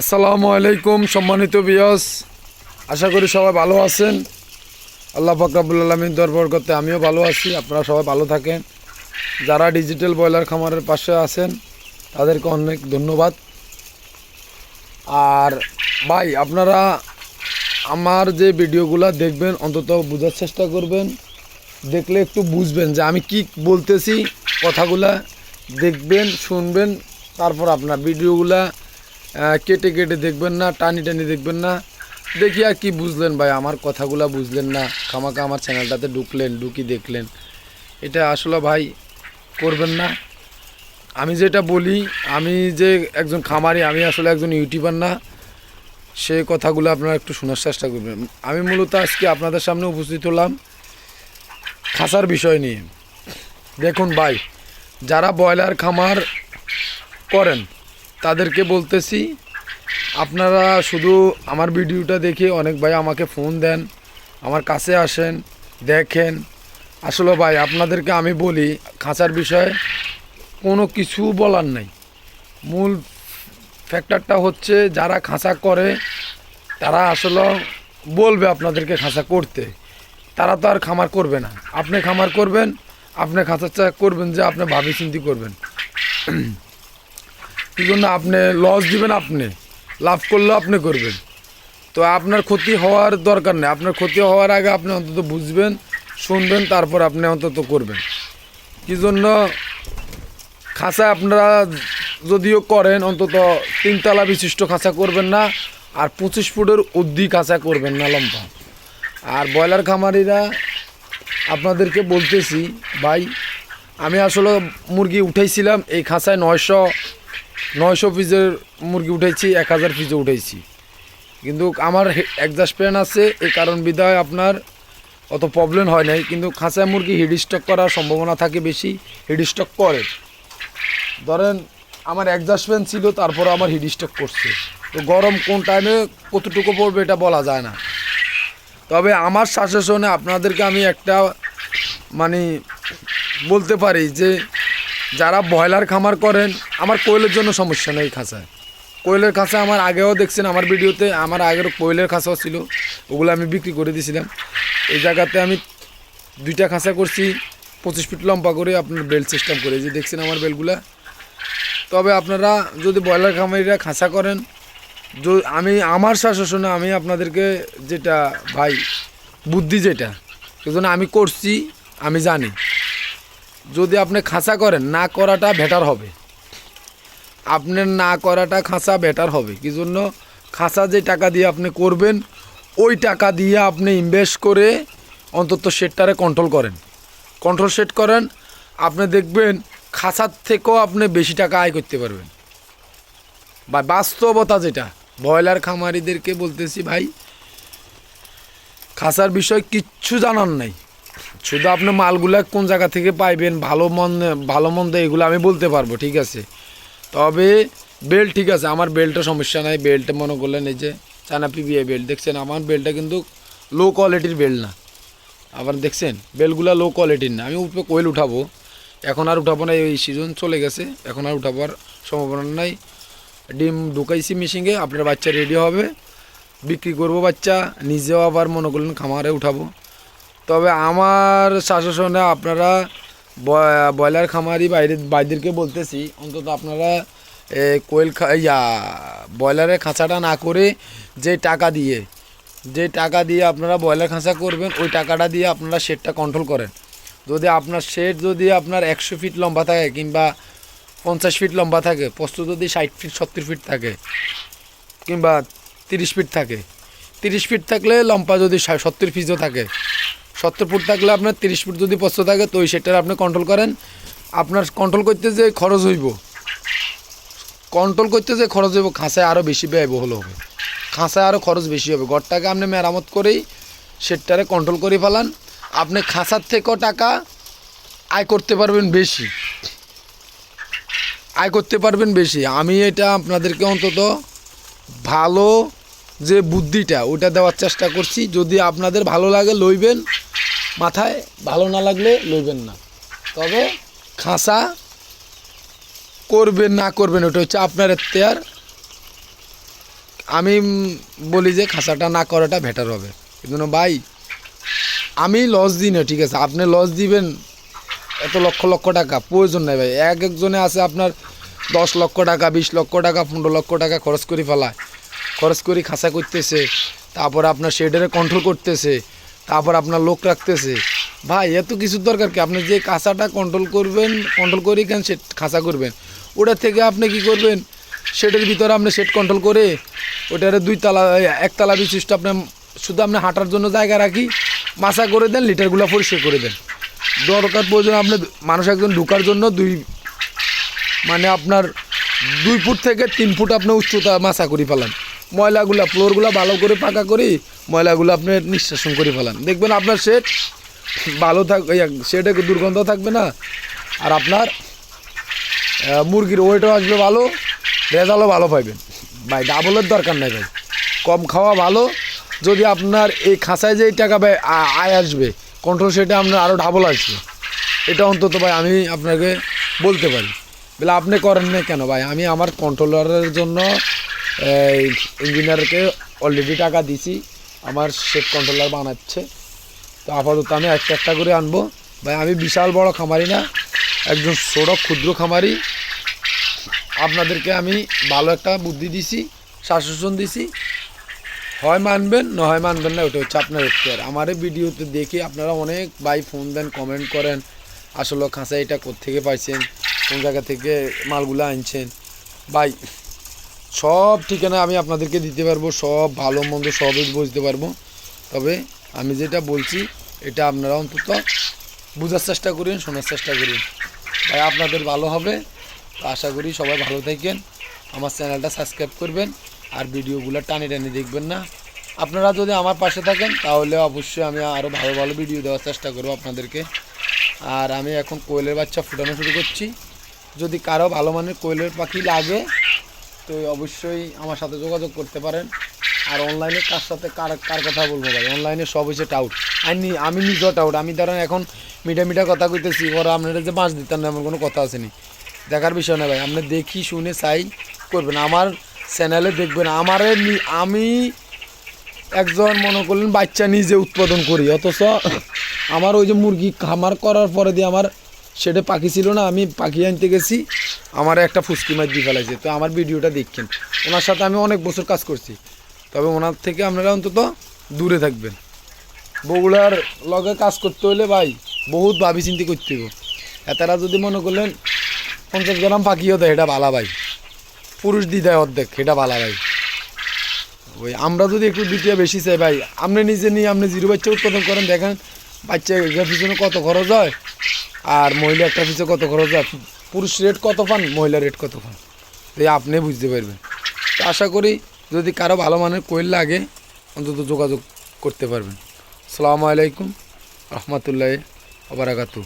আসসালামু আলাইকুম, সম্মানিত বিয়স আশা করি সবাই ভালো আছেন। আল্লাহ ফাকরাবুল আলমীর দরবার করতে আমিও ভালো আছি, আপনারা সবাই ভালো থাকেন। যারা ডিজিটাল ব্রয়লার খামারের পাশে আছেন, তাদেরকে অনেক ধন্যবাদ। আর ভাই, আপনারা আমার যে ভিডিওগুলো দেখবেন, অন্তত বোঝার চেষ্টা করবেন। দেখলে একটু বুঝবেন যে আমি কি বলতেছি, কথাগুলা দেখবেন, শুনবেন, তারপর আপনার ভিডিওগুলা কেটে কেটে দেখবেন না, টানি টানি দেখবেন না। দেখি আর কি বুঝলেন ভাই, আমার কথাগুলো বুঝলেন না। খামাকা আমার চ্যানেলটাতে ঢুকলেন, ঢুকি দেখলেন। এটা আসলে ভাই করবেন না। আমি যেটা বলি, আমি যে একজন খামারি, আমি আসলে একজন ইউটিউবার না। সেই কথাগুলো আপনারা একটু শোনার চেষ্টা করবেন। আমি মূলত আজকে আপনাদের সামনে উপস্থিত হলাম খাসার বিষয় নিয়ে। দেখুন ভাই, যারা ব্রয়লার খামার করেন তাদেরকে বলতেছি, আপনারা শুধু আমার ভিডিওটা দেখে অনেক ভাই আমাকে ফোন দেন, আমার কাছে আসেন, দেখেন। আসলে ভাই, আপনাদেরকে আমি বলি, খাঁচার বিষয়ে কোনো কিছু বলার নাই। মূল ফ্যাক্টরটা হচ্ছে যারা খাঁচা করে, তারা আসলে বলবে আপনাদেরকে খাঁচা করতে। তারা তো আর খামার করবে না। আপনি খামার করবেন, আপনি খাঁচাটা করবেন যে আপনি ভাবি চিন্তি করবেন। এই জন্য আপনি লস দিবেন আপনি, লাভ করলেও আপনি করবেন। তো আপনার ক্ষতি হওয়ার দরকার নেই। আপনার ক্ষতি হওয়ার আগে আপনি অন্তত বুঝবেন, শুনবেন, তারপর আপনি অন্তত করবেন। কি জন্য খাঁচা আপনারা যদিও করেন, অন্তত তিনতলা বিশিষ্ট খাঁচা করবেন না, আর পঁচিশ ফুটের অধিক খাঁচা করবেন না লম্বা। আর ব্রয়লার খামারিরা, আপনাদেরকে বলতেছি, ভাই, আমি আসলে মুরগি উঠাইছিলাম, এই খাঁচায় নয়শো নয়শো পিসের মুরগি উঠেছি এক হাজার পিসে উঠেছি কিন্তু আমার প্যান আছে এই কারণ বিধায় আপনার অত প্রবলেম হয় নাই, কিন্তু খাঁচায় মুরগি হিড স্টক করার সম্ভাবনা থাকে বেশি, হিড স্টক করে। ধরেন, আমার ফ্যান ছিল, তারপরে আমার হিট স্টক করছে। তো গরম কোন টাইমে কতটুকু পড়বে এটা বলা যায় না। তবে আমার শাসনে আপনাদেরকে আমি একটা মানে বলতে পারি যে যারা ব্রয়লার খামার করেন, আমার কোয়েলের জন্য সমস্যা নেই খাঁচায় কোয়েলের খাঁচা আমার আগেও দেখছেন, আমার ভিডিওতে, আমার আগের কোয়েলের খাঁচাও ছিল, ওগুলো আমি বিক্রি করে দিয়েছিলাম। এই জায়গাতে আমি দুইটা খাঁচা করছি, পঁচিশ ফিট লম্বা করে আপনার বেল্ট সিস্টেম করে যে দেখছেন আমার বেলগুলা। তবে আপনারা যদি ব্রয়লার খামারিরা খাঁচা করেন আমি, আমার শাসনে আমি আপনাদেরকে যেটা, ভাই, বুদ্ধি যেটা সেজন্য আমি করছি, আমি জানি। যদি আপনি খাঁচা করেন, না করাটা বেটার হবে। আপনার না করাটা খাঁচা বেটার হবে। কি জন্য? খাঁচা যে টাকা দিয়ে আপনি করবেন, ওই টাকা দিয়ে আপনি ইনভেস্ট করে অন্তত সেটটারে কন্ট্রোল করেন। কন্ট্রোল সেট করেন, আপনি দেখবেন খাঁচার থেকেও আপনি বেশি টাকা আয় করতে পারবেন। বা বাস্তবতা যেটা, ব্রয়লার খামারিদেরকে বলতেছি ভাই, খাঁচার বিষয় কিচ্ছু জানার নাই। শুধু আপনি মালগুলা কোন জায়গা থেকে পাইবেন, ভালো মন্দ ভালো মন্দ এগুলো আমি বলতে পারব, ঠিক আছে? তবে বেল্ট ঠিক আছে, আমার বেল্টটা সমস্যা নাই, বেল্টে মনে করলেন এই যে চানা পিবিআই বেল্ট, দেখছেন? আমার বেল্টটা কিন্তু লো কোয়ালিটির বেল্ট না। আবার দেখছেন? বেলগুলা লো কোয়ালিটির না। আমি উপরে কোয়েল উঠাবো। এখন আর উঠাবো না, এই সিজন চলে গেছে। এখন আর উঠাবার সম্ভাবনা নাই। ডিম ঢুকাইছি মেশিনে আপনার বাচ্চা রেডি হবে। বিক্রি করব বাচ্চা, নিজেও আবার মনে করলেন খামারে উঠাবো। তবে আমার শাসনে আপনারা ব্রয়লার খামারি বাইরে বাইদেরকে বলতেছি, অন্তত আপনারা কোয়েল ইয়া, ব্রয়লারের খাঁচাটা না করে যে টাকা দিয়ে, যে টাকা দিয়ে আপনারা ব্রয়লার খাঁচা করবেন, ওই টাকাটা দিয়ে আপনারা শেডটা কন্ট্রোল করেন। যদি আপনার শেড যদি আপনার একশো ফিট লম্বা থাকে কিংবা পঞ্চাশ ফিট লম্বা থাকে পোস্ত যদি ষাট ফিট সত্তর ফিট থাকে, কিংবা তিরিশ ফিট থাকে, তিরিশ ফিট থাকলে লম্বা যদি সত্তর ফিটও থাকে সত্তর ফুট থাকলে আপনার তিরিশ ফুট যদি পোস্ত থাকে, তো সেটার আপনি কন্ট্রোল করেন। আপনার কন্ট্রোল করতে যে খরচ হইব কন্ট্রোল করতে যে খরচ হইব, খাঁচায় আরও বেশি ব্যয়বহুল হবে। খাঁচায় আরও খরচ বেশি হবে। ঘরটাকে আপনি মেরামত করেই সেটারে কন্ট্রোল করে ফেলান। আপনি খাঁচার থেকেও টাকা আয় করতে পারবেন বেশি। আয় করতে পারবেন বেশি। আমি এটা আপনাদেরকে অন্তত ভালো যে বুদ্ধিটা ওটা দেওয়ার চেষ্টা করছি। যদি আপনাদের ভালো লাগে লইবেন মাথায় ভালো না লাগলে লইবেন না। তবে খাঁচা করবেন না করবেন, ওটা হচ্ছে আপনার এখতিয়ার। আমি বলি যে খাঁচাটা না করাটা বেটার হবে। কিন্তু ভাই, আমি লস দিই না, ঠিক আছে? আপনি লস দিবেন এত লক্ষ লক্ষ টাকা, প্রয়োজন নাই ভাই। এক একজনে আছে আপনার দশ লক্ষ টাকা, বিশ লক্ষ টাকা, পনেরো লক্ষ টাকা খরচ করে ফেলায়। খরচ করে খাঁচা করতেছে, তারপর আপনার শেডারে কন্ট্রোল করতেছে। তারপর আপনার লোক রাখতেছে। ভাই, এত কিছুর দরকার কি? আপনি যে কাঁচাটা কন্ট্রোল করবেন কন্ট্রোল করেই কেন সেট খাঁচা করবেন? ওটার থেকে আপনি কি করবেন? শেডের ভিতরে আপনি সেট কন্ট্রোল করে ওটারে দুই তালা একতলা বিশিষ্ট আপনার শুধু আপনি হাঁটার জন্য জায়গা রাখি মাছা করে দেন, লিটারগুলো পরিষ্কার করে দেন। দরকার প্রয়োজন আপনি মানুষ একজন ঢুকার জন্য দুই মানে আপনার দুই ফুট থেকে তিন ফুট আপনার উচ্চতা মাছা করে ফেলান। ময়লাগুলা, ফ্লোরগুলো ভালো করে পাকা করি, ময়লাগুলো আপনি নিঃশ্বাসন করে ফেলান। দেখবেন আপনার সেট ভালো থাক সেটে দুর্গন্ধ থাকবে না। আর আপনার মুরগির ওয়েটও আসবে ভালো, রেজাল্টও ভালো পাইবেন। ভাই, ডাবলের দরকার নাই ভাই। কম খাওয়া ভালো। যদি আপনার এই খাঁচায় যে টাকা আ- আয় আসবে কন্ট্রোল সেটা আপনার আরও ডাবল আসবে। এটা অন্তত ভাই আমি আপনাকে বলতে পারি। বলে আপনি করেন না কেন ভাই? আমি আমার কন্ট্রোলারের জন্য ইঞ্জিনিয়ারকে অলরেডি টাকা দিছি। আমার সেট কন্ট্রোলার বানাচ্ছে। তো আপাতত আমি একটা একটা করে আনব। ভাই, আমি বিশাল বড় খামারি না, একজন ছোট ক্ষুদ্র খামারি। আপনাদেরকে আমি ভালো একটা বুদ্ধি দিছি শাসন দিছি। হয় মানবেন, না হয় মানবেন না, ওটা হচ্ছে আপনার এখতিয়ার আমার এই ভিডিওতে দেখে আপনারা অনেক ভাই ফোন দেন কমেন্ট করেন, আসলে খাঁচা এটা থেকে পাইছেন, কোন জায়গা থেকে মালগুলো আনছেন। ভাই সব ঠিকানা আমি আপনাদেরকে দিতে পারব, সব ভালো মন্দ সবই বুঝতে পারব। তবে আমি যেটা বলছি, এটা আপনারা অন্তত বোঝার চেষ্টা করুন, শোনার চেষ্টা করুন। তাই আপনাদের ভালো হবে, তো আশা করি সবাই ভালো থাকেন। আমার চ্যানেলটা সাবস্ক্রাইব করবেন, আর ভিডিওগুলো টানে টানে দেখবেন না। আপনারা যদি আমার পাশে থাকেন, তাহলে অবশ্যই আমি আরও ভালো ভালো ভিডিও দেওয়ার চেষ্টা করব আপনাদেরকে। আর আমি এখন কোয়েলের বাচ্চা ফুটানো শুরু করছি। যদি কারও ভালো মানের কোয়েলের পাখি লাগে তো অবশ্যই আমার সাথে যোগাযোগ করতে পারেন। আর অনলাইনে কার সাথে, কার কার কথা বলব ভাই? অনলাইনে সব হচ্ছে টাউট আমি আমি নিজেও টাউট আমি ধরেন এখন মিঠা মিঠা কথা কইতেছি, ওরা আপনারা যে মাছ দিতেন না, এমন কোনো কথা আসেনি দেখার বিষয় না ভাই, আপনি দেখি, শুনে, চাই, করবেন। আমার চ্যানেলে দেখবেন, আমারে আমি একজন মনে করলেন বাচ্চা নিজে উৎপাদন করি। অথচ আমার ওই যে মুরগি খামার করার পরে দিয়ে আমার সেটা পাখি ছিল না, আমি পাখি আনতে গেছি। আমার একটা ফুসকি মাছ দিয়ে ফেলাইছে। তো আমার ভিডিওটা দেখছেন ওনার সাথে আমি অনেক বছর কাজ করছি। তবে ওনার থেকে আপনারা অন্তত দূরে থাকবেন। বগুড়ার লগে কাজ করতে হলে ভাই, বহুত ভাবি চিন্তি করতে হবে এতারা যদি মনে করলেন, পঞ্চাশ গ্রাম পাখিও দেয়, এটা ভালা ভাই। পুরুষ দি দেয় অর্ধেক, এটা ভালা ভাই। ওই আমরা যদি একটু দ্বিতীয় বেশি চাই ভাই, আপনি নিজে নিয়ে আপনি জিরো বাচ্চা উৎপাদন করেন, দেখেন বাচ্চা পিছনে কত খরচ হয়। আর মহিলা একটা পিছিয়ে কত খরচ হয়? পুরুষ রেট কত পান? মহিলা রেট কত পান? এই আপনি বুঝতে পারবেন। তো আশা করি যদি কারও ভালো মানের কোয়েল লাগে, অন্তত যোগাযোগ করতে পারবেন। আসসালামু আলাইকুম, রহমতুল্লাহ আবরাকাতু